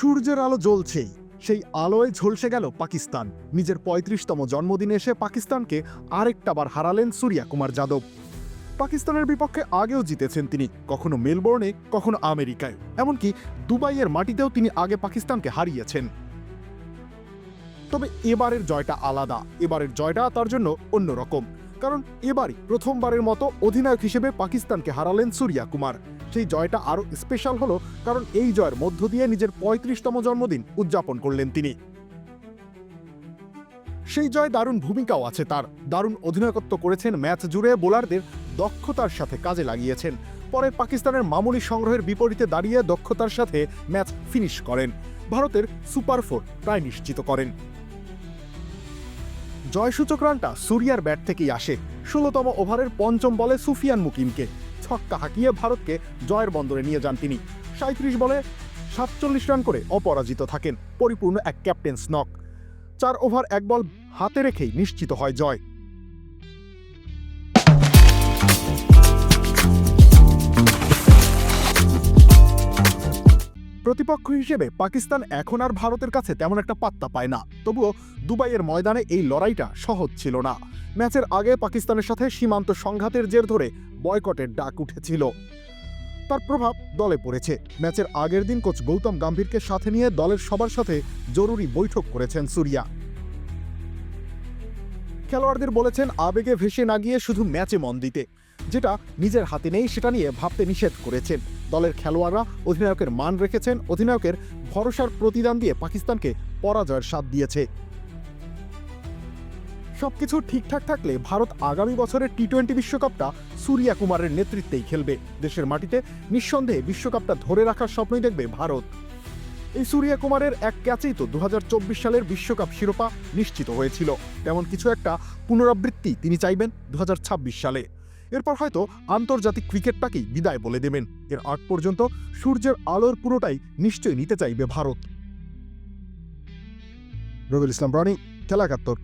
সূর্যের আলো জ্বলছেই। সেই আলোয় ঝলসে গেল পাকিস্তান। নিজের পঁয়ত্রিশতম জন্মদিনে এসে পাকিস্তানকে আরেকটা বার হারালেন সূর্যা কুমার যাদব। পাকিস্তানের বিপক্ষে আগেও জিতেছেন তিনি, কখনো মেলবোর্নে, কখনো আমেরিকায়। এমনকি দুবাইয়ের মাটিতেও তিনি আগে পাকিস্তানকে হারিয়েছেন। তবে এবারের জয়টা আলাদা, এবারের জয়টা তার জন্য অন্যরকম। কারণ এবারই প্রথমবারের মতো অধিনায়ক হিসেবে পাকিস্তানকে হারালেন সূর্যা কুমার। সেই জয়টা আরও স্পেশাল হলো কারণ এই জয়ের মধ্য দিয়ে নিজের পঁয়ত্রিশতম জন্মদিন উদযাপন করলেন তিনি। সেই জয় দারুণ ভূমিকাও আছে তার। দারুণ অধিনায়কত্ব করেছেন ম্যাচ জুড়ে বোলারদের দক্ষতার সাথে কাজে লাগিয়েছেন। পরে পাকিস্তানের মামুলি সংগ্রহের বিপরীতে দাঁড়িয়ে দক্ষতার সাথে ম্যাচ ফিনিশ করেন। ভারতের সুপার ফোর প্রায় নিশ্চিত করেন। জয়সূচক রানটা সুরিয়ার ব্যাট থেকেই আসে। ষোলোতম ওভারের পঞ্চম বলে সুফিয়ান মুকিমকে ছক্কা হাঁকিয়ে ভারতকে জয়ের বন্দরে নিয়ে যান তিনি। সাঁত্রিশ বলে সাতচল্লিশ রান করে অপরাজিত থাকেন, পরিপূর্ণ এক ক্যাপ্টেন স্নক। চার ওভার এক বল হাতে রেখেই নিশ্চিত হয় জয়। প্রতিপক্ষ হিসেবে পাকিস্তান এখন আর ভারতের কাছে তেমন একটা পাত্তা পায় না। তবুও দুবাইয়ের ময়দানে এই লড়াইটা সহজ ছিল না। ম্যাচের আগে পাকিস্তানের সাথে সীমান্ত সংঘাতের জের ধরে বয়কটের ডাক উঠেছিল। তার প্রভাব দলে পড়েছে। ম্যাচের আগের দিন কোচ গৌতম গম্ভীরকে সাথে নিয়ে দলের সবার সাথে জরুরি বৈঠক করেছেন সুরিয়া। খেলোয়াড়দের বলেছেন, আবেগে ভেসে না গিয়ে শুধু ম্যাচে মন দিতে। যেটা নিজের হাতে নেই, সেটা নিয়ে ভাবতে নিষেধ করেছেন। দলের খেলোয়াড়রা অধিনায়কের মান রেখেছেন, অধিনায়কের ভরসার প্রতিদান দিয়ে পাকিস্তানকে পরাজয়ের স্বাদ দিয়েছে। সবকিছু ঠিকঠাক থাকলে ভারত আগামী বছরের টি টোয়েন্টি বিশ্বকাপটা সূর্যা কুমারের নেতৃত্বেই খেলবে। দেশের মাটিতে নিঃসন্দেহে বিশ্বকাপটা ধরে রাখার স্বপ্নই দেখবে ভারত। এই সূর্যা কুমারের এক ক্যাচেই তো দু হাজার চব্বিশ সালের বিশ্বকাপ শিরোপা নিশ্চিত হয়েছিল। তেমন কিছু একটা পুনরাবৃত্তি তিনি চাইবেন দু হাজার ছাব্বিশ সালে। এরপর হয়তো আন্তর্জাতিক ক্রিকেটটাকেই বিদায় বলে দেবেন। এর আগ পর্যন্ত সূর্যের আলোর পুরোটাই নিশ্চয়ই নিতে চাইবে ভারত। রবিউল ইসলাম, রনি খেলা একাত্তর